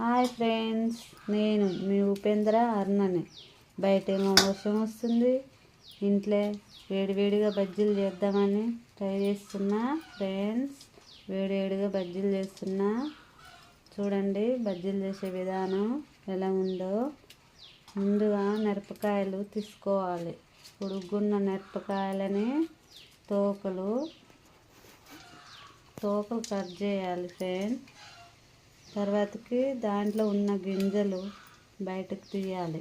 Hi friends నేను మీ ఉపేంద్ర అర్ణని బయటేమో వర్షం వస్తుంది. ఇంట్లో వేడివేడిగా బజ్జీలు చేద్దామని ట్రై చేస్తున్నా ఫ్రెండ్స్. వేడివేడిగా బజ్జీలు చేస్తున్నా. చూడండి బజ్జీలు చేసే విధానం ఎలా ఉందో. ముందుగా మిరపకాయలు తీసుకోవాలి. ఉడుగున్న మిరపకాయలని తోకలు తోకలు కట్ చేయాలి ఫ్రెండ్స్ తర్వాతకి దాంట్లో ఉన్న గింజలు బయటకు తీయాలి.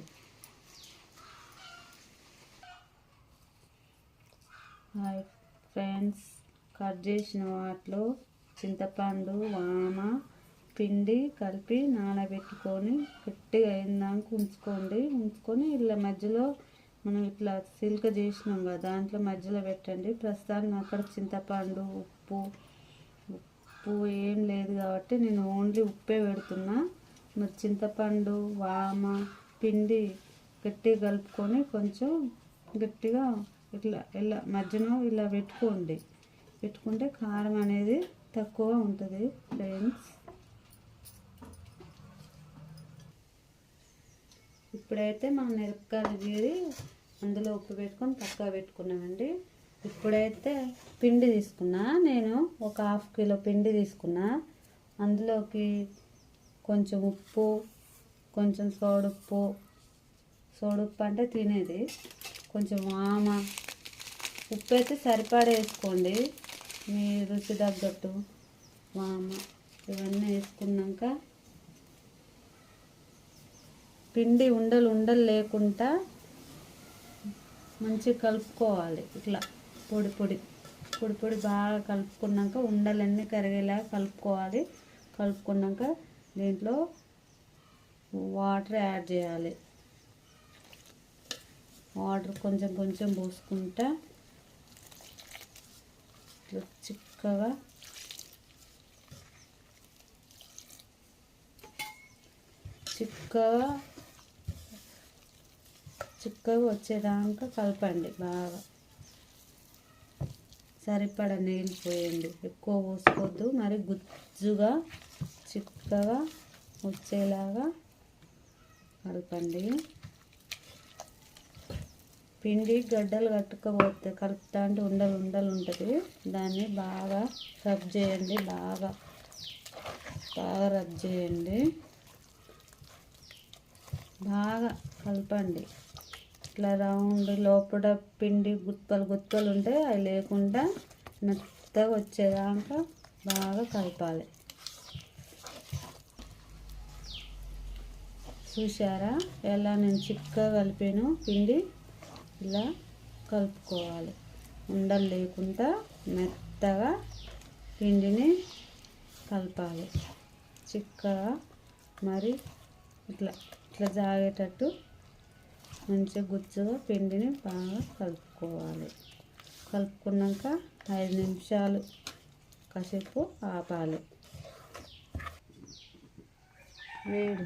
హాయ్ ఫ్రెండ్స్ కట్ చేసిన వాటిలో చింతపండు వామ పిండి కలిపి నానబెట్టుకొని గట్టిగా అయిందాక ఉంచుకోండి. ఉంచుకొని ఇలా మధ్యలో మనం ఇట్లా సిల్క చేసినాం కదా దాంట్లో మధ్యలో పెట్టండి. ప్రస్తుతానికి అక్కడ చింతపండు ఉప్పు ఉప్పు ఏం లేదు కాబట్టి నేను ఓన్లీ ఉప్పే పెడుతున్నా. మరి చింతపండు వామ పిండి గట్టిగా కలుపుకొని కొంచెం గట్టిగా ఇట్లా ఇలా మధ్యలో ఇలా పెట్టుకోండి. పెట్టుకుంటే కారం అనేది తక్కువ ఉంటుంది ఫ్రెండ్స్. ఇప్పుడైతే మనం మిరపకాయలు గీరి అందులో ఉప్పు పెట్టుకొని పక్కా పెట్టుకున్నామండి ఇప్పుడైతే పిండి తీసుకున్నా. నేను ఒక హాఫ్ కిలో పిండి తీసుకున్నా. అందులోకి కొంచెం ఉప్పు కొంచెం సోడుప్పు. సోడుప్పు అంటే తినేది. కొంచెం వామ. ఉప్పు అయితే సరిపడా వేసుకోండి. మీ రుచి తగ్గట్టు. వామ. ఇవన్నీ వేసుకున్నాక పిండి ఉండలు ఉండలు లేకుండా మంచిగా కలుపుకోవాలి. ఇట్లా. పొడి పొడి పొడి పొడి బాగా కలుపుకున్నాక ఉండలన్నీ కరిగేలా కలుపుకోవాలి. కలుపుకున్నాక దీంట్లో వాటర్ యాడ్ చేయాలి. వాటర్ కొంచెం కొంచెం పోసుకుంటా ఇట్లా చిక్కగా చిక్కగా చిక్కగా వచ్చేదాకా కలపండి బాగా. సరిపడ నీళ్ళు పోయండి. ఎక్కువ పోసుకోవద్దు. మరి గుజ్జుగా చిక్కగా వచ్చేలాగా కలపండి. పిండి గడ్డలు కట్టుకపోతే కలుపుతా అంటే ఉండలు ఉండలు ఉంటుంది. దాన్ని బాగా రబ్ చేయండి. బాగా బాగా రబ్ చేయండి. బాగా కలపండి. ఇట్లా రౌండ్ లోపల పిండి గుత్తలు గుత్తలు ఉంటే అవి లేకుండా మెత్తగా వచ్చేదాకా బాగా కలపాలి. చూసారా ఎలా నేను చిక్కగా కలిపాను పిండి? ఇలా కలుపుకోవాలి. ఉండలు లేకుండా మెత్తగా పిండిని కలపాలి. చిక్కగా మరి ఇట్లా ఇట్లా జాగేటట్టు మంచిగా గుచ్చుగా పిండిని బాగా కలుపుకోవాలి. కలుపుకున్నాక ఐదు నిమిషాలు కాసేపు ఆపాలి. వేడి